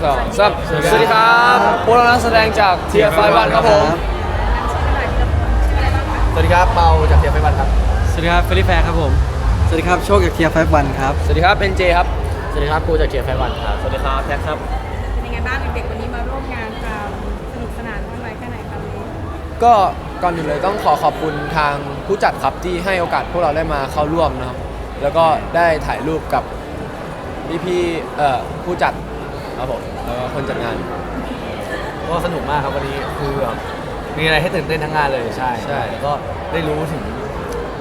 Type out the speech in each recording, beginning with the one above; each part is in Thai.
สวัสสวัสดีครับพวกเรานักแสดงจากเทียร์ไฟวันครับผม สวัสดีครับเปาจากเทียร์ไฟวันครับ สวัสดีครับเฟรนแฟร์ครับผม สวัสดีครับโชคจากเทียร์ไฟวันครับ สวัสดีครับเอ็นเจครับ สวัสดีครับปูจากเทียร์ไฟวันครับ สวัสดีครับแท็กครับ เป็นยังไงบ้างเด็กๆวันนี้มาร่วมงานความสนุกสนานมากน้อยแค่ไหนครับวันนี้ก็ก่อนอื่นเลยต้องขอขอบคุณทางผู้จัดครับที่ให้โอกาสพวกเราได้มาเข้าร่วมนะครับ แล้วก็ได้ถ่ายรูปกับพี่พี่ๆเอ่อผู้จัด ครับผมแล้วก็คนจัดงาน ก็สนุกมากครับวันนี้คือแบบมีอะไรให้ตื่นเต้นทั้งงานเลยใช่ใช่ แล้วก็ได้รู้ถึง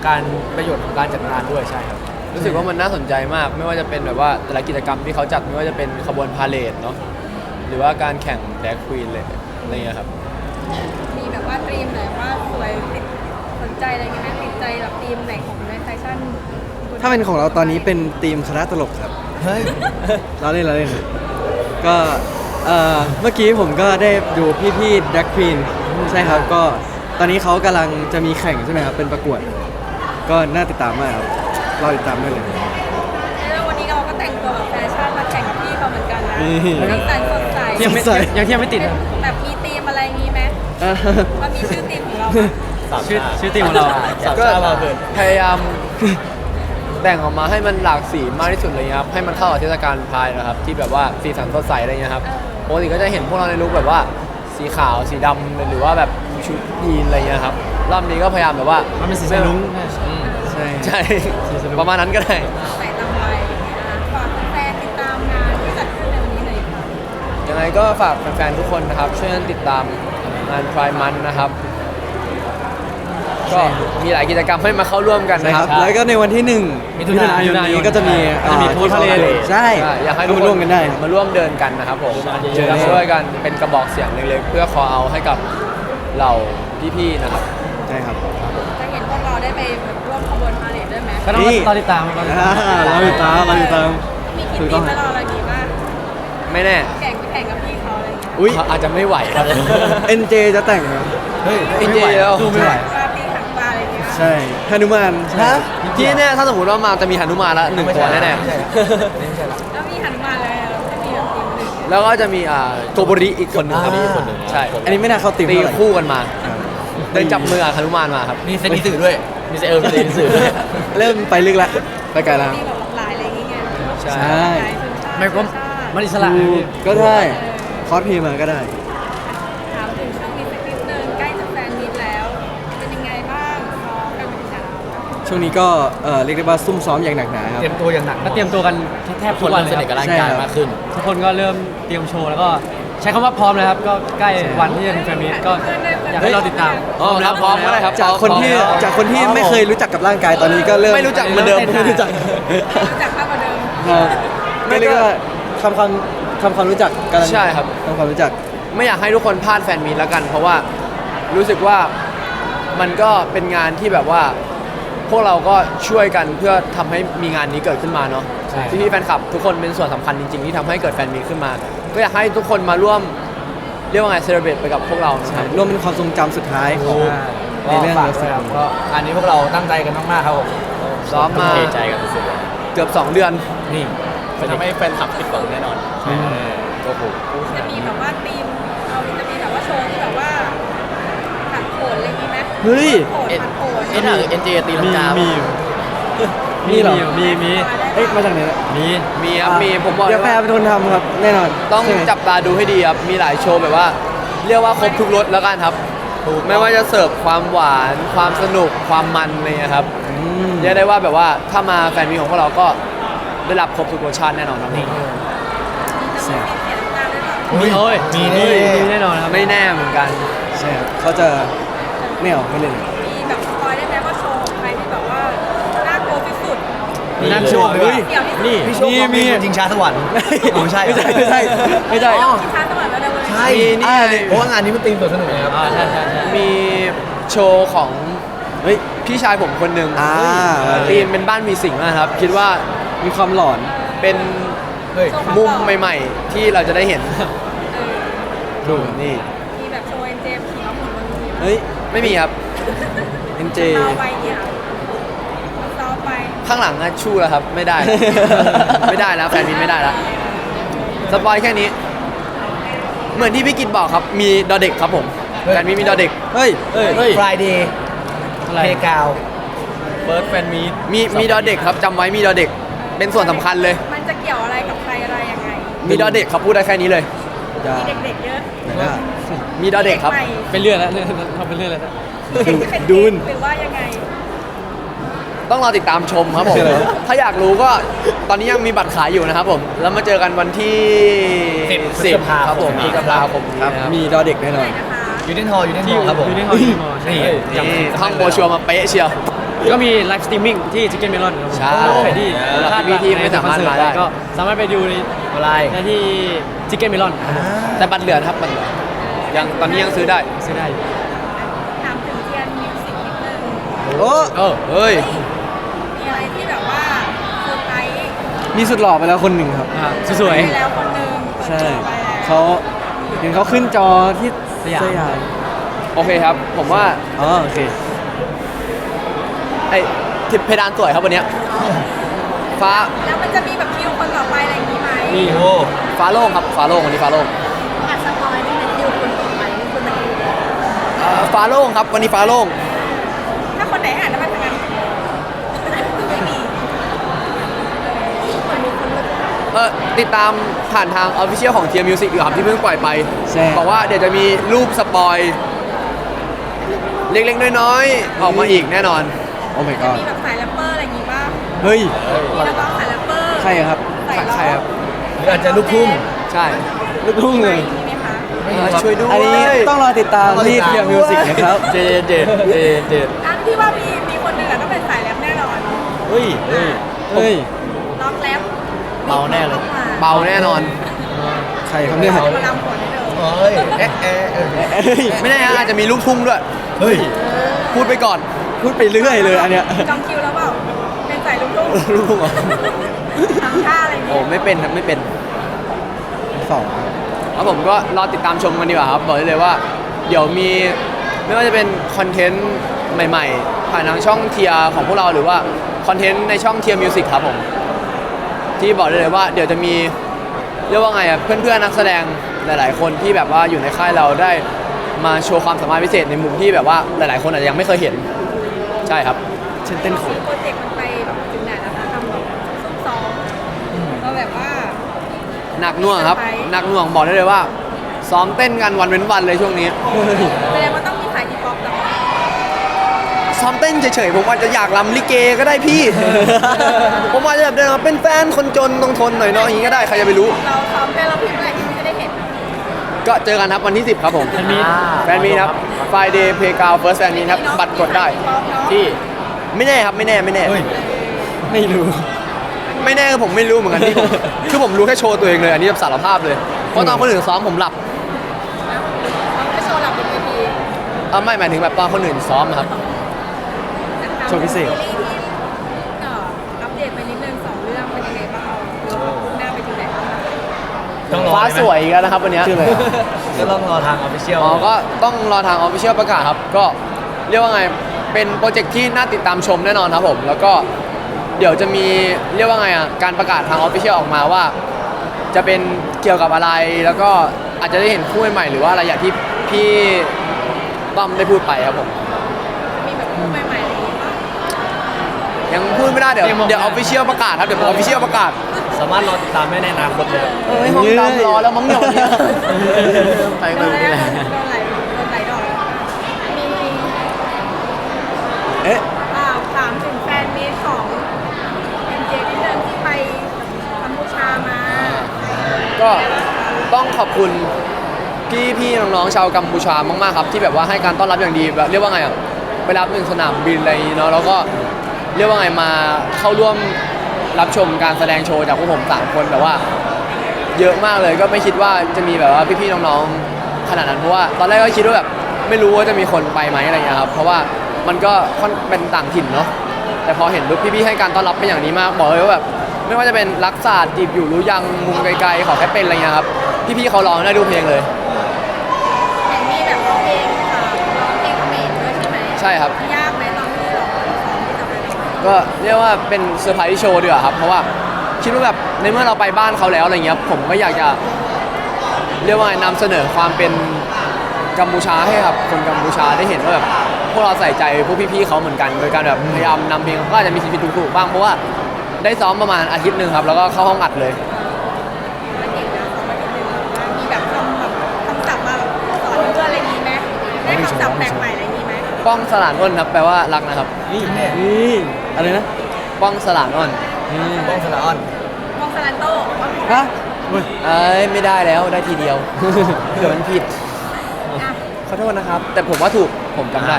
การประโยชน์ของการจัดงานด้วยใช่ครับ รู้สึกว่ามันน่าสนใจมาก ไม่ว่าจะเป็นแบบว่าแต่ละกิจกรรมที่เขาจัดไม่ว่าจะเป็นขบวนพาเลทเนาะหรือว่าการแข่งแดกควีนเลยอะไรเงี้ยครับ มีแบบว่าตรีมไหนว่าสวยติดสนใจอะไรเงี้ยไหมติดใจแบบตรีมไหนของในแฟชั่นถ้าเป็นของเราตอนนี้เป็นทีมคณะตลกครับ เฮ้ย เราเล่นเราเล่น ก็เอ่อเมื่อกี้ผมก็ได้ดูพี่ๆดักควีนใช่ครับก็ตอนนี้เขากำลังจะมีแข่งใช่ไหมครับเป็นประกวด ก็น่าติดตามมากครับรอติดตามได้เลยแล้ววันนี้เราก็แต่งตัวแบบแฟชั่นมาแข่งกับพี่เขาเหมือนกันนะนี่สีสันสดใสเทียมไม่ยังเทียมไม่ติดครับแบบมีธีมอะไรงี้ไหมอ่าว่ามีชื่อธีมของเราไหมชื่อชื่อทีมของเราสามก็ชาติมาเกิดพยายาม แต่งออกมาให้มันหลากสีมากที่สุดเลยครับให้มันเข้ากับเทศกาลพายนะครับ ที่แบบว่าสีสันสดใสอะไรเงี้ยครับปกติก็จะเห็นพวกเราในลุคแบบว่าสีขาวสีดำหรือว่าแบบชุดยีนอะไรเงี้ยครับรอบนี้ก็พยายามแบบว่ามันเป็นสีสายลุ้งอืมใช่ใช่ประมาณนั้นก็ได้ใส่ตามวัยอย่างเงี้ยนะฝากแฟนๆติดตามงานที่จัดขึ้นในวันนี้หน่อยค่ะยังไงก็ฝากแฟนๆทุกคนนะครับช่วยกันติดตามงานพรายมันนะครับ ก็มีหลายกิจกรรมให้มาเข้าร่วมกันใช่นะคครัรับ บ แล้วก็ในวันที่หนึ่งมิถุนายนมิถุนายนนี้ก็จะมีจะมีอ่าโพสต์พาเลทใช่อยากให้ก็ทุกมาคร่วมกันได้ มาร่วมเดินกันนะครับผมเจอกัน ช่วยกันเป็นกระบอกเสียงเล็กๆเพื่อขอเอาให้กับเหล่าพี่ๆนะครับ ใช่ครับ จะเห็นพวกเราได้ไปแบบร่วมขบวนพาเหรดด้วยไหมก็ต้องนี่ รอติดตามครับอ่าเราติดตามเราติดตาม มีคิดถูกดีต้องไว้รออะไรดีบ้างไม่แน่แข่งไปแข่งกับพี่เขาอะไรอย่างเงี้ยอุ้ยอาจจะไม่ไหวครับ NJ จะแต่งเหรอเฮ้ยเอ็นเจแล้ว สู้ไม่ไหวปา ใช่ฮานุมานฮะ ที่แน่ถ้าสมมติว่ามาจะมีหนุมานละหนึ่งตัวแน่ไม่ใช่ไม่ใช่ละ แล้วมีหันมาเลยแล้วจะมีแบบทีมหนึ่งๆแล้วก็จะมีอ่าโกโบริอีกคนหนึ่งครับอ่า คนหนึ่งใช่อันนี้ไม่น่าเข้าตีมตีเท่าไหร่คู่กันมา ครับเดินจับมือกับหนุมานมาครับ มีเซนนิสึด้วย มีเซเอลมีเซนนิสึด้วย เริ่มไปลึกละไปไกลแล้ว มีแบบหลายอะไรอย่างเงี้ยใช่ใช่หลายชนชาติไม่ก็ ชาติมันอิสระถูกก็ได้คอสเพลย์มาก็ได้ ช่วงนี้ก็เอ่อเรียกได้ว่าซุ่มซ้อมอย่างหนักหนาครับ เตรียมตัวอย่างหนักก็เตรียมตัวกันแทบทุทุกกวัวันนสเลยนิทกับครับร่างกายมากขึ้น ทุกคนก็เริ่มเตรียมโชว์แล้วก็ใช้คำว่าพร้อมเลยครับ ก็ใกล้วันที่จะถึงแฟนมีตก็อยากให้เราติดตามอ๋อครับพร้อมก็ได้ครับจากคนที่จากคนที่ไม่เคยรู้จักกับร่างกายตอนนี้ก็เริ่มไม่รู้จักเหมือนเดิมไม่รู้จักรู้จักมากกว่าเดิมครับไม่เรียกว่าทำความทำความรู้จักกันใช่ครับทำความรู้จัก ไม่อยากให้ทุกคนพลาดแฟนมีตแล้วกัน เพราะว่ารู้สึกว่ามันก็เป็นงานที่แบบว่า พวกเราก็ช่วยกันเพื่อทำให้มีงานนี้เกิดขึ้นมาเนาะใช่พี่ๆแฟนคลับทุกคนเป็นส่วนสำคัญจริงๆ ที่ทำให้เกิดแฟนมีตขึ้นมา ก็อยากให้ทุกคนมาร่วมเรียกว่าไงเซเลบรตไปกับพวกเรานะคใช่รับรวมเป็นความทรงจำสุดท้ายของในก็เรื่องฝากเลิฟด้วยครับซีนก็อันนี้พวกเราตั้งใจกันมากๆครับผมซ้อมมา เทใจกันสุดๆเลยเกือบ 2 เดือน นี่จะทำให้แฟนคลับผิดหวังแน่นอนโอ้โหจะมีแบบว่าทีมเราจะมีแบบว่าโชว์ที่แบบว่าผัดโขนอะไรอย่างงี้ไหม เฮ้ยโขนผัดโขนเอ็นอะเอ็นเจตีลังกามีมีเหรอ มีมีเอ๊ะมาจากไหนเนี่ยมีมีครับมีผมบอกเลเดี๋ยยวแพรว่าเป็นคนทำครับแน่นอนต้องใช่ไหมจับตาดูให้ดีครับ มีหลายโชว์แบบว่า เรียกว่าครบทุกรสแล้วกันครับ ไม่ว่าจะเสิร์ฟความหวาน ความสนุกความมันอะไรเงี้ยครับอืมเรียกได้ว่าแบบว่าถ้ามาแฟนมีของพวกเราก็ได้รับครบทุกรสชาติแน่นอนครับแซ่บเสียน้ำตาด้วยเหรอมีโอ้ยมีมีนี่ มีแน่นอนครับไม่แน่เหมือนกัน ใช่ครับเขาจะ ไม่เอาไม่เล่นมีแบบสปอยได้ไหมว่าโชว์ของใครที่แบบว่าน่ากลัวที่สุดนั่นโชว์เฮ้ยเดี๋ยวที่นี่พี่โชคมีมีจริงชาสวรรค์อ๋อไม่ใช่ไม่ใช่ไม่ใช่ไม่ใช่ที่ช้าสมัยแล้วในวันใช่มีนี่อ่าไง เพราะว่างานนี้มันตีมสวนสนุกนะครับ อ่าใช่ใช่ใช่มีโชว์ของเฮ้ยพี่ชายผมคนหนึ่งอ่าทีมเป็นบ้านมีสิ่งนะครับ คิดว่ามีความหลอนเป็นเฮ้ย มุมใหม่ๆ ที่เราจะได้เห็นเออดูนี่ มีแบบโชว์เอ็นเจมขี่ม้าหมุนบนเวทีไหมเฮ้ย ไม่มีครับ NJ เราไปเนี่ยซ้อมไปข้างหลังอะชู้แล้วครับ ไม่ได้ ไม่ได้แล้วแฟนมินไม่ได้แล้วสปอยแค่นี้ เหมือนที่พี่กิตบอกครับ มีดอเด็กครับผมเฮ้ย แฟนมีมีดอเด็ก เฮ้ยเฮ้ย Friday อะไร เพกาว เฟิร์สแฟนมีดมีมีดอเด็กครับจำไว้มีดอเด็ก เป็นส่วนสำคัญเลย มันจะเกี่ยวอะไรกับใครอะไรยังไง มีดอเด็กครับพูดได้แค่นี้เลยอ ย่ามีเด็กๆเยอะอย่ามีดอเด็กครับ ใหม่เป็นเรื่องแล้วเรื่องทำเป็นเรื่องแล้วนะเด็กที่เป็นดูน หรือว่ายังไงต้องรอติดตามชมครับผมคืออะไรวะถ้าอยากรู้ก็ตอนนี้ยังมีบัตรขายอยู่นะครับผม แล้วมาเจอกันวันที่สิบสิบพฤษภาคมครับผมพฤษภาคมนี้ครับ นะครับมีดอเด็กแน่นอนนะคะยูเนนฮอลยูเนนฮที่อลครับผม อยู่ในห้องที่มอใช่นี่จำนี่จำท่องโบรชัวร์มาเป๊ะเชียว ก็มีไลฟ์สตรีมมิ่งที่จิกเก้นเมลอนใช่ใครที่สำหรับพี่ๆที่ไม่สามารถมาได้ ก็สามารถไปดูใน อะไรได้ที่จิกเก้นเมลอนแต่บัตรเหลือนะครับบัตรเหลือยังตอนนี้ยังซื้อได้ ซื้อได้อยู่ถามถึงเทียนมิวสิกนิดนึงโอ้เออเฮ้ย มีอะไรที่แบบว่าเซอร์ไพรส์มีสุดหล่อไปแล้วคนหนึ่งครับ อ่าสวย ไปแล้วคนหนึงเปิดใช่ตัวไปแล้วเขาเห็นเขาขึ้นจอที่สยามสยามโอเคครับ ผมว่าอ๋อโอเค ไอ้ทิพเพดานสวยครับวันเนี้ย ฟ้าแล้วมันจะมีแบบคิวคนต่อไปอะไรอย่างนี้ไหมๆนี่โอ้ฟ้าโล่งครับฟ้าโล่งวันนี้ฟ้าโล่งอัดสปอยล์ได้ไหมคิวคนต่อไปนี่คือมันเอ่อฟ้าโล่งครับวันนี้ฟ้าโล่งถ้าคนไหนอ่านแล้วมันทำงานไม่มีเออติดตามผ่านทางออฟฟิเชียลของเทียมิวสิกอยู่ครับที่เพิ่งปล่อยไปใช่ บอกว่าเดี๋ยวจะมีรูปสปอยเล็กๆน้อยๆออกมาอีกแน่นอน โอ้ my จะ god มีแบบสายแรปเปอร์อะไรอย่างงี้ป่ะ เฮ้ย มีนักร้องสายแรปเปอร์ใครอะครับสายร้องใครครับ หรืออาจจะลูกทุ่ง ใช่ลูกทุ่งเลยมีไหมคะไม่รู้ครับช่วยด้วย อันนี้ต้องรอติดตามที่เทียมิวสิกนะครับ เจเจเจเจอันที่ว่ามีมีคนหนึ่งอะต้องเป็นสายแรปแน่นอนเฮ้ยเฮ้ยล็อกแรปเบาแน่เลย เบาแน่นอน ใครครับเนี่ยมาลำผลให้เดิมเฮ้ยเอ๊ะเอ๊ะเอ๊ะเฮ้ยไม่แน่นะอาจจะมีลูกทุ่งด้วย เฮ้ย พูดไปก่อน พูดไปเรื่อยเลยอันเนี้ยจองคิวแล้วเปล่าเป็นสาย ลูกทุ่งลูกทุ่งเหรอทำท่าอะไรอย่างโอ้งี้ไม่เป็นครับไม่เป็นสองแล้วผมก็รอติดตามชมกันดีกว่าครับบอกได้เลยว่า เดี๋ยวมีไม่ว่าจะเป็นคอนเทนต์ใหม่ๆ ผ่านทางช่องเทียของพวกเราหรือว่าคอนเทนต์ในช่องเทียมิวสิกครับผม ที่บอกได้เลยว่าเดี๋ยวจะมีเรียกว่าไงอะเพื่อนๆนักแสดงหลายๆ คนที่แบบว่าอยู่ในค่ายเราได้มาโชว์ความสามารถพิเศษในมุมที่แบบว่าหลายๆ คนอาจจะยังไม่เคยเห็น ใช่ครับ เช่นเต้นโขน โปรเจกต์มันไป หนักหน่วงครับ หนักหน่วงบอกได้เลยว่าซ้อมเต้นกันวันเว้นวันเลยช่วงนี้ แสดงว่าต้องมีสายฮิปฮอปแล้วซ้อมเต้นเฉยๆผมอาจจะอยากรำลิเกก็ได้พี่ ผมอาจจะแบบเดินมาเป็นแฟนคนจนต้องทนหน่อยเนาะอย่างนี้ก็ได้ใครจะไปรู้ เราซ้อมเป็นเราพิมพ์อะไรที่จะได้เห็นก็เจอกันครับวันที่ 10 ครับผมแฟนมีต แฟนมีตครับ Friday Playground First Fan Meet ครับบัตรกดได้ ที่ ไม่แน่ครับไม่แน่ไม่แน่เฮ้ยไม่รู้ ไม่แน่คือผมไม่รู้เหมือนกันที่ผมคือผมรู้แค่โชว์ตัวเองเลยอันนี้แบบสารภาพเลยเพราะตอนคนอื่นซ้อมผมหลับเราไม่โชว์หลับบนเวทีอะไม่หมายถึงแบบตอนคนอื่นซ้อมครับนะคะโชว์พิเศษ ซีรีส์ที่เอ่ออัปเดตไปนิดนึงสองเรื่องเป็นยังไงบ้างเอาหน้าไปถึงไหนบ้างคะต้องรอฟ้าสวยอีกแล้วนะครับวันเนี้ย ชื่ออะไรอะก็ต้องรอทางออฟฟิเชียลอ๋อ ก็ต้องรอทางออฟฟิเชียลประกาศครับ ก็เรียกว่าไง เป็นโปรเจกต์ที่น่าติดตามชมแน่นอนครับผม แล้วก็ เดี๋ยวจะมีเรียกว่าไงอะการประกาศทางออฟฟิเชียลออกมาว่า จะเป็นเกี่ยวกับอะไรแล้วก็อาจจะได้เห็นคู่ใหม่ๆหรือว่าอะไรอย่างที่พี่ต้อมได้พูดไปครับผมมีแบบคู่ใหม่ๆอะไรอย่างงี้ป่ะยังพูดไม่ได้เดี๋ยวเตรียมบอกเดี๋ยวออฟฟิเชียลประกาศครับเดี๋ยวออฟฟิเชียลประกาศสามารถรอติดตามได้ในอนาคตเลยเอ้ยห้องดำรอแล้วมั้งเนี่ยวันเนี้ย ไปโดไปนไปอะไรไป โดนไหลโดนไหลดอกมี เอ๊ะ อ่าถามถึงแฟนมีตของเอ็มเจนิดนึงที่ไปกัมพูชามา ก็ต้องขอบคุณพี่พี่น้องๆชาวกัมพูชามากๆครับ ที่แบบว่าให้การต้อนรับอย่างดีแบบเรียกว่าไงอะไปรับหนึ่งสนามบินอะไรอย่างงี้เนาะแล้วก็เรียกว่าไงมาเข้าร่วมรับชมการแสดงโชว์จากพวกผมสามคนแบบว่า เยอะมากเลยก็ไม่คิดว่าจะมีแบบว่าพี่ๆน้องๆขนาดนั้นเพราะว่าตอนแรกก็คิดว่าแบบไม่รู้ว่าจะมีคนไปไหมอะไรอย่างเงี้ยครับเพราะว่ามันก็ค่อนเป็นต่างถิ่นเนาะแต่พอเห็นปุ๊บพี่ๆให้การต้อนรับเป็นอย่างนี้มากบอกเลยว่าแบบ ไม่ว่าจะเป็นรักศาสตร์จีบอยู่รู้ยังมุมไกลๆขอแค่เป็นอะไรเงี้ยครับพี่ๆเขาร้องได้ดูเพลงเลย เห็นมีแบบร้องเพลงค่ะร้องเพลงเขมรด้วยใช่ไหมใช่ครับ ยากไหมตอนที่เราซ้อมที่จะไปร้องก็เรียกว่าเป็นเซอร์ไพรส์โชว์ดีกว่าครับ เพราะว่าคิดว่าแบบในเมื่อเราไปบ้านเขาแล้วอะไรเงี้ยผมก็อยากจะ เรียกว่าไงนำเสนอความเป็นกัมพูชาให้ครับคนกัมพูชาได้เห็นว่าแบบพวกเราใส่ใจพวกพี่ๆเขาเหมือนกัน โดยการแบบพยายามนำเพลงก็อาจจะมีผิดๆถูกๆบ้างเพราะว่า ได้ซ้อมประมาณอาทิตย์หนึ่งครับ แล้วก็เข้าห้องอัดเลยมันเก่งนะสองประเทศเลย มีแบบคำแบบคำศัพท์มาแบบสอนเพื่อนอะไรนี้ไหมได้คำศัพท์แปลกใหม่อะไรนี้ไหมป้องสลานอ้นครับแปลว่ารักนะครับ นี่เนี่ยนี่อะไรนะป้องสลานอ้นบ้องสลาออนมองสลันโต้ฮะเอ้ยไม่ได้แล้วได้ทีเดียวเผื่อมันผิดอะขอโทษนะครับ แต่ผมว่าถูกผมจำได้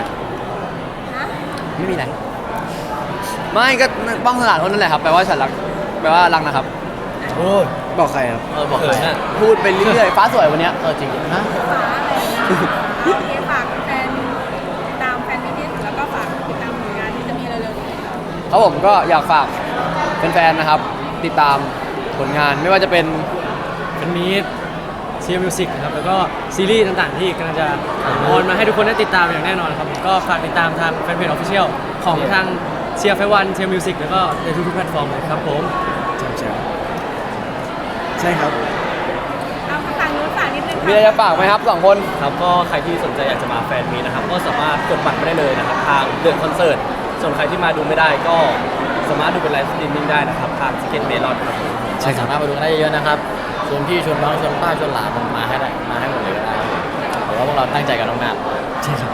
ฮะไม่มีอะไร ไม่ก็ป้องสลานอ้นนั่นแหละครับแปลว่าฉันรักแปลว่ารักนะครับโอ้ยบอกใครครับ เออบอกเลยนะพูดไปเรื่อยๆฟ้าสวยวันเนี้ยเออจริงฮะฝาอะไรนะโอเคฝากแฟนติดตามแฟนมินิแล้วก็ฝากติดตามผลงานที่จะมีเร็วๆนี้ครับผมก็อยากฝากแฟนๆนะครับ ติดตามผลงานไม่ว่าจะเป็นเป็นมีดเชียร์มิวสิกนะครับ แล้วก็ซีรีส์ต่างๆที่กำลังจะออนมาให้ทุกคนได้ติดตามอย่างแน่นอนครับผมก็ฝากติดตามทางแฟนเพจออฟฟิเชียลของทาง เชียร์ไฟวันเชียร์มิวสิกแล้วก็ในทุกๆแพลตฟอร์มเลยครับผมใช่ครับ เอาทางฝั่งนู้นฝากนิดนึงมีอะไรจะฝากไหมครับสองคน ครับก็ใครที่สนใจอยากจะมาแฟนมีตนะครับก็สามารถกดบัตรมาได้เลยนะครับทางเดือนคอนเสิร์ตส่วนใครที่มาดูไม่ได้ก็สามารถดูเป็นไลฟ์สตรีมมิ่งได้นะครับทางสเก็ตเมลอนครับใช่ครับ สามารถมาดูกันได้เยอะๆนะครับชวนพี่ชวนน้องชวนป้าชวนหลานมาให้ได้มาให้หมดเลยก็ได้เพราะว่าพวกเราตั้งใจกันมากใช่ครับ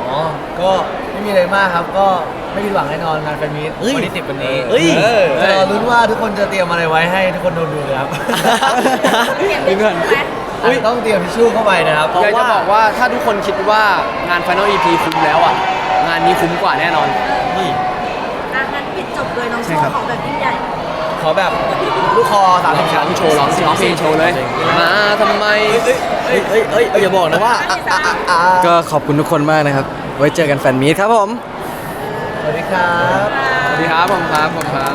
อ๋อ ก็ไม่มีอะไรมากครับ ก็ ไม่ผิดหวังแน่นอนงานแฟนมีตวันที่สิบวันนี้เฮ้ยจะรอลุ้นว่าทุกคนจะเตรียมอะไรไว้ให้ทุกคนดูดูเลยครับ เปลี่ยนเป็นชื่อไหมอาจจะต้องเตรียมทิชชู่เข้าไปนะครับอยากจะบอกว่าถ้าทุกคนคิดว่างาน Final EP คุ้มแล้วอะ งานนี้คุ้มกว่าแน่นอน นี่อะงั้นปิดจบเลยน้องโชใช่ครัว์บของแบบยิ่งใหญ่ขอแบบลูกคอสามร้สิอบงชั้นโชว์ร้องร้องเพลงโชว์เลย มาทำไม เอ้ยเอ้ยเอ้ยอย่าบอกนะว่า อะอะอะอะก็ขอบคุณทุกคนมากนะครับ ไว้เจอกันแฟนมีตครับผม สวัสดีครับสวัสดีครับผมครับผมครับ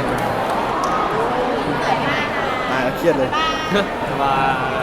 ตายแล้วเครียดเลยบ๊ายบาย